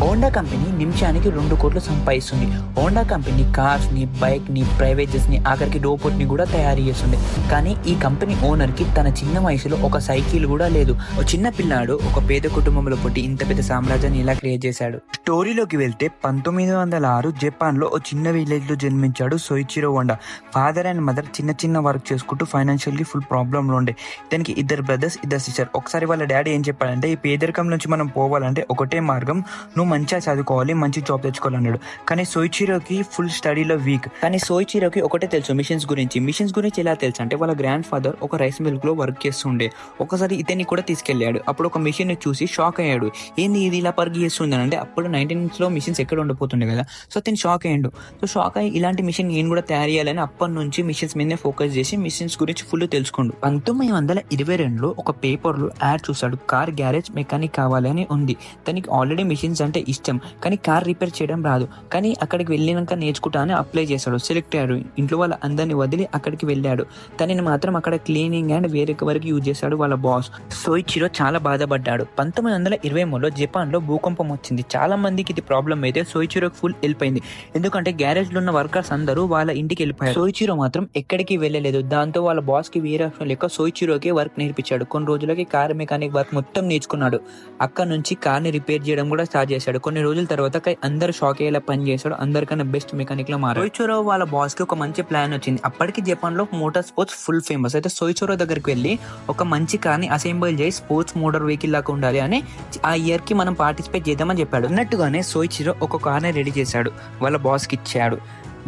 Honda company నిమిషానికి రెండు కోట్లు సంపాదిస్తుంది. హోండా కంపెనీ కార్స్ని బైక్ని ప్రైవేట్ని ఆఖరికి రోబోట్ని కూడా తయారు చేస్తుంది. కానీ ఈ కంపెనీ ఓనర్కి తన చిన్న వయసులో ఒక సైకిల్ కూడా లేదు. ఒక చిన్న పిల్లాడు ఒక పేద కుటుంబంలో పుట్టి ఇంత పెద్ద సామ్రాజ్యాన్ని ఇలా క్రియేట్ చేశాడు? స్టోరీలోకి వెళ్తే పంతొమ్మిది వందల ఆరు జపాన్లో ఒక చిన్న విలేజ్లో జన్మించాడు Soichiro Honda. Father and mother చిన్న చిన్న వర్క్ చేసుకుంటూ ఫైనాన్షియల్లీ ఫుల్ ప్రాబ్లమ్లో ఉండే. ఇతనికి ఇద్దరు బ్రదర్స్ ఇద్దరు సిస్టర్. ఒకసారి వాళ్ళ డాడీ ఏం చెప్పాడంటే ఈ పేదరికం నుంచి మనం పోవాలంటే ఒకటే మార్గం. నువ్వు మంచిగా చదువుకోవాలి మంచి జాబ్ తెచ్చుకోవాలన్నాడు. కానీ సోయిచిరోకి ఫుల్ స్టడీలో వీక్ కానీ సోయిచిరోకి ఒకటే తెలుసు మిషన్స్ గురించి. మిషన్స్ గురించి ఎలా తెలుసు అంటే వాళ్ళ గ్రాండ్ ఫాదర్ ఒక రైస్ మిల్క్లో వర్క్ చేస్తుండే. ఒకసారి ఇతన్ని కూడా తీసుకెళ్ళాడు అప్పుడు ఒక మిషన్ చూసి షాక్ అయ్యాడు. ఏంది ఇది ఇలా పర్క్ చేస్తుంది అంటే అప్పుడు నైన్టీన్స్లో మిషన్స్ ఎక్కడ ఉండిపోతుండే కదా. సో అతను షాక్ అయ్యాడు. సో షాక్ అయ్యి ఇలాంటి మిషన్ నేను కూడా తయారు చేయాలని అప్పటి నుంచి మిషన్స్ మీదనే ఫోకస్ చేసి మిషన్స్ గురించి ఫుల్ తెలుసుకోండు. పంతొమ్మిది వందల ఇరవై రెండులో ఒక పేపర్లో యాడ్ చూసాడు కార్ గ్యారేజ్ మెకానిక్ కావాలని ఉంది. తనకి ఆల్రెడీ మిషన్స్ అంటే ఇష్టం. కానీ కార్ రిపేర్ చేయడం రాదు. కానీ అక్కడికి వెళ్ళినాక నేర్చుకుంటా అని అప్లై చేశాడు. సెలెక్ట్ అయ్యాడు. ఇంట్లో వాళ్ళ అందరిని వదిలి అక్కడికి వెళ్ళాడు. తనని మాత్రం అక్కడ క్లీనింగ్ అండ్ వేరే వరకు యూజ్ చేశాడు వాళ్ళ బాస్ సోయిచిరో చాలా బాధపడ్డాడు. పంతొమ్మిది వందల ఇరవై మూడులో జపాన్లో భూకంపం వచ్చింది. చాలా మందికి ఇది ప్రాబ్లం అయితే సోయిచిరోకి ఫుల్ వెళ్ళిపోయింది ఎందుకంటే గ్యారేజ్లో ఉన్న వర్కర్స్ అందరూ వాళ్ళ ఇంటికి వెళ్ళిపోయారు. సోయిచిరో మాత్రం ఎక్కడికి వెళ్ళలేదు. దాంతో వాళ్ళ బాస్కి వేరే ఆప్షన్ లేక సోయిచిరోకే వర్క్ నేర్పించాడు. కొన్ని రోజులకి కార్ మెకానిక్ వర్క్ మొత్తం నేర్చుకున్నాడు. అక్కడ నుంచి కార్ని రిపేర్ చేయడం కూడా స్టార్ట్ చేశాడు. కొన్ని రోజుల తర్వాత అందరు షాక్ అయ్యేలా పని చేశాడు. అందరికన్నా బెస్ట్ మెకానిక్లో మారాడు. సోయిచోరో వాళ్ళ బాస్కి ఒక మంచి ప్లాన్ వచ్చింది. అప్పటికి జపాన్లో మోటార్ స్పోర్ట్స్ ఫుల్ ఫేమస్ అయితే సోయిచోరో దగ్గరికి వెళ్ళి ఒక మంచి కార్ని అసెంబుల్ చేసి స్పోర్ట్స్ మోటార్ వెహికల్ లాగా ఉండాలి అని ఆ ఇయర్కి మనం పార్టిసిపేట్ చేద్దామని చెప్పాడు. అన్నట్టుగానే సోయిచిరో ఒక కార్ని రెడీ చేశాడు. వాళ్ళ బాస్కి ఇచ్చాడు.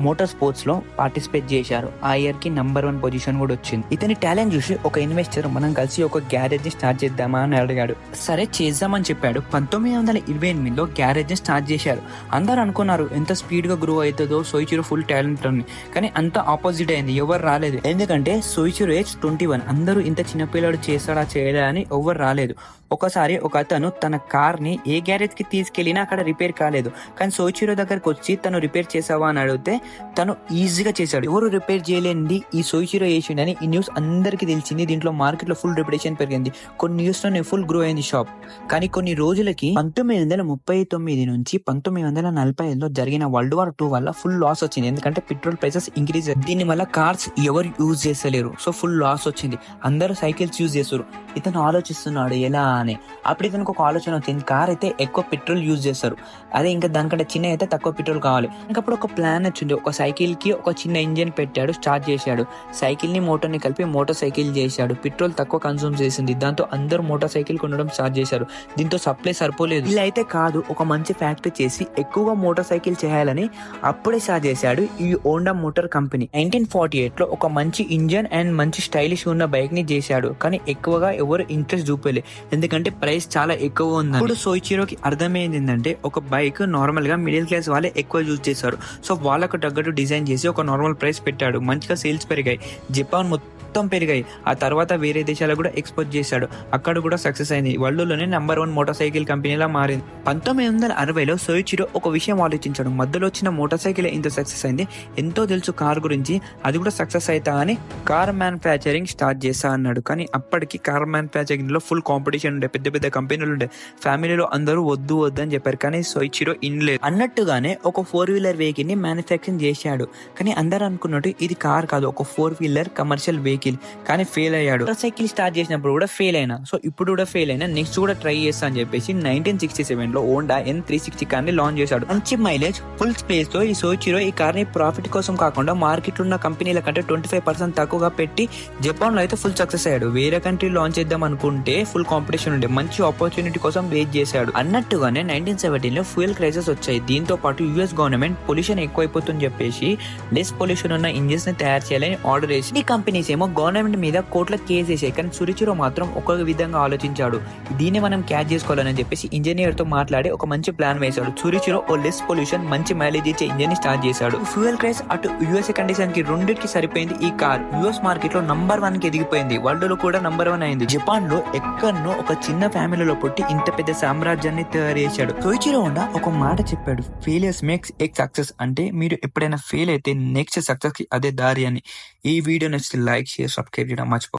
మోటార్ స్పోర్ట్స్లో పార్టిసిపేట్ చేశారు. ఆ ఇయర్కి నంబర్ వన్ పొజిషన్ కూడా వచ్చింది. ఇతని టాలెంట్ చూసి ఒక ఇన్వెస్టర్ మనం కలిసి ఒక గ్యారేజ్ని స్టార్ట్ చేద్దామా అని అడిగాడు. సరే చేద్దామని చెప్పాడు. పంతొమ్మిది వందల ఇరవై ఎనిమిదిలో గ్యారేజ్ని స్టార్ట్ చేశారు. అందరూ అనుకున్నారు ఎంత స్పీడ్గా గ్రో అవుతుందో సోయిచిరో ఫుల్ టాలెంట్ ఉంది కానీ అంత ఆపోజిట్ అయింది. ఎవరు రాలేదు. ఎందుకంటే సోయిచిరో ఏజ్ ట్వంటీ వన్ అందరూ ఇంత చిన్నపిల్లడు చేస్తాడా చేయడా అని ఎవరు రాలేదు. ఒకసారి ఒక అతను తన కార్ని ఏ గ్యారేజ్కి తీసుకెళ్ళినా అక్కడ రిపేర్ కాలేదు. కానీ సోచిరో దగ్గరకు వచ్చి తను రిపేర్ చేసావా అని అడిగితే తను ఈజీగా చేశాడు. ఎవరు రిపేర్ చేయలేంది ఈ సోచిరో చేసిండని ఈ న్యూస్ అందరికీ తెలిసింది. దీంట్లో మార్కెట్లో ఫుల్ రెప్యుటేషన్ పెరిగింది. కొన్ని న్యూస్లోనే ఫుల్ గ్రో అయింది షాప్. కానీ కొన్ని రోజులకి పంతొమ్మిది వందల ముప్పై తొమ్మిది నుంచి పంతొమ్మిది వందల నలభై ఐదులో జరిగిన వరల్డ్ వార్ టూ వల్ల ఫుల్ లాస్ వచ్చింది. ఎందుకంటే పెట్రోల్ ప్రైసెస్ ఇంక్రీజ్ దీని వల్ల కార్స్ ఎవరు యూజ్ చేస్తలేరు. సో ఫుల్ లాస్ వచ్చింది. అందరూ సైకిల్స్ యూజ్ చేస్తారు ఇతను ఆలోచిస్తున్నాడు ఎలా అని అప్పుడు ఇతనికి ఒక ఆలోచన వచ్చింది. కార్ అయితే ఎక్కువ పెట్రోల్ యూజ్ చేస్తారు. అదే ఇంకా దానికంటే చిన్న అయితే తక్కువ పెట్రోల్ కావాలి. ఇంకప్పుడు ఒక ప్లాన్ వచ్చింది. ఒక సైకిల్కి ఒక చిన్న ఇంజిన్ పెట్టాడు స్టార్ట్ చేశాడు. సైకిల్ని మోటార్ని కలిపి మోటార్ సైకిల్ చేశాడు. పెట్రోల్ తక్కువ కన్సూమ్ చేసింది. దాంతో అందరూ మోటార్ సైకిల్ కొనడం స్టార్ట్ చేశారు. దీంతో సప్లై సరిపోలేదు. ఇలా అయితే కాదు ఒక మంచి ఫ్యాక్టరీ చేసి ఎక్కువగా మోటార్ సైకిల్ చేయాలని అప్పుడే స్టార్ట్ చేశాడు ఈ Honda motor company. Nineteen forty ఎయిట్లో ఒక మంచి ఇంజన్ అండ్ మంచి స్టైలిష్ ఉన్న బైక్ని చేశాడు. కానీ ఎక్కువగా ఎవరు ఇంట్రెస్ట్ చూపలే. ఎందుకంటే ఎందుకంటే ప్రైస్ చాలా ఎక్కువ ఉంది ఇప్పుడు సోయిచిరోకి అర్థమైంది ఏంటంటే ఒక బైక్ నార్మల్గా మిడిల్ క్లాస్ వాళ్ళే ఎక్కువ యూజ్ చేశారు సో వాళ్ళకు తగ్గట్టు డిజైన్ చేసి ఒక నార్మల్ ప్రైస్ పెట్టాడు. మంచిగా సేల్స్ పెరిగాయి. జపాన్ మొత్తం మొత్తం పెరిగాయి. ఆ తర్వాత వేరే దేశాలకు కూడా ఎక్స్పోర్ట్ చేశాడు. అక్కడ కూడా సక్సెస్ అయింది. వరల్డ్లోనే నెంబర్ వన్ మోటార్ సైకిల్ కంపెనీలా మారింది. పంతొమ్మిది వందల అరవైలో సోయిచిరో ఒక విషయం ఆలోచించాడు. మధ్యలో వచ్చిన మోటార్ సైకిల్ ఇంత సక్సెస్ అయింది? ఎంతో తెలుసు కార్ గురించి. అది కూడా సక్సెస్ అవుతా అని కార్ మ్యానుఫ్యాక్చరింగ్ స్టార్ట్ చేస్తా అన్నాడు. కానీ అప్పటికి కార్ మ్యానుఫ్యాక్చరింగ్లో ఫుల్ కాంపిటీషన్ ఉండే. పెద్ద పెద్ద కంపెనీలు ఉండే. ఫ్యామిలీలో అందరూ వద్దు వద్దు అని చెప్పారు. కానీ సోయిచిరో ఇన్లేదు అన్నట్టుగానే ఒక ఫోర్ వీలర్ వెహికల్ని మ్యానుఫ్యాక్చరింగ్ చేశాడు. కానీ అందరూ అనుకున్నట్టు ఇది కార్ కాదు. ఒక ఫోర్ వీలర్ కమర్షియల్ వెహికల్ కానీ ఫెయిల్ అయ్యాడు. సైకిల్ స్టార్ట్ చేసినప్పుడు కూడా ఫెయిల్ అయినా. సో ఇప్పుడు కూడా ఫెయిల్ అయినా నెక్స్ట్ కూడా ట్రై చేస్తా అని చెప్పేసి నైన్టీన్ సిక్స్టీ సెవెన్లో ఓండా ఎన్ త్రీ సిక్స్టీ కార్ని లాంచ్ చేశాడు. మంచి మైలేజ్ ఫుల్ స్పేస్తో ఈ సోచిరో ఈ కార్ని ప్రాఫిట్ కోసం కాకుండా మార్కెట్లో ఉన్న కంపెనీల కంటే ట్వంటీ ఫైవ్ పర్సెంట్ తక్కువగా పెట్టి జపాన్లో అయితే ఫుల్ సక్సెస్ అయ్యాడు. వేరే కంట్రీ లాంచ్ చేద్దాం అనుకుంటే ఫుల్ కాంపిటీషన్ ఉండే. మంచి ఆపర్చునిటీ కోసం వెయిట్ చేశాడు. అన్నట్టుగానే నైన్టీన్ సెవెంటీన్లో ఫ్యూయల్ క్రైసిస్ వచ్చాయి. దీంతో పాటు యుఎస్ గవర్నమెంట్ పొల్యూషన్ ఎక్కువైపోతుందని చెప్పేసి లెస్ పొల్యూషన్ ఉన్న ఇంజిన్స్ని తయారు చేయాలని ఆర్డర్ చేసి ఈ కంపెనీస్ ఏమో గవర్నమెంట్ మీద కోట్ల కేసు వేసాయి కానీ సురిచిరో మాత్రం ఒక విధంగా ఆలోచించాడు. దీన్ని మనం క్యాచ్ చేసుకోవాలని చెప్పేసి ఇంజనీర్తో మాట్లాడి ఒక మంచి ప్లాన్ వేశాడు. సురిచిరో ఓ లెస్ పొల్యూషన్ మంచి మైలేజ్ ఇచ్చే ఇంజన్ని స్టార్ట్ చేశాడు. ఫ్యూయల్ క్రైస్ అటు యుఎస్ కండిషన్కి రెండింటికి సరిపోయింది ఈ కార్ యుఎస్ మార్కెట్లో నంబర్ వన్కి ఎదిగిపోయింది. వరల్డ్లో కూడా నంబర్ వన్ అయింది. జపాన్లో ఎక్కడో ఒక చిన్న ఫ్యామిలీలో పుట్టి ఇంత పెద్ద సామ్రాజ్యాన్ని తయారు చేశాడు. సోయిచిరో హోండా ఒక మాట చెప్పాడు. ఫెయిలియర్స్ మేక్స్ ఎక్ సక్సెస్ అంటే మీరు ఎప్పుడైనా ఫెయిల్ అయితే నెక్స్ట్ సక్సెస్కి అదే దారి అని. ఈ వీడియో నచ్చితే లైక్ షేర్ సబ్స్క్రైబ్ చేయడం మర్చిపో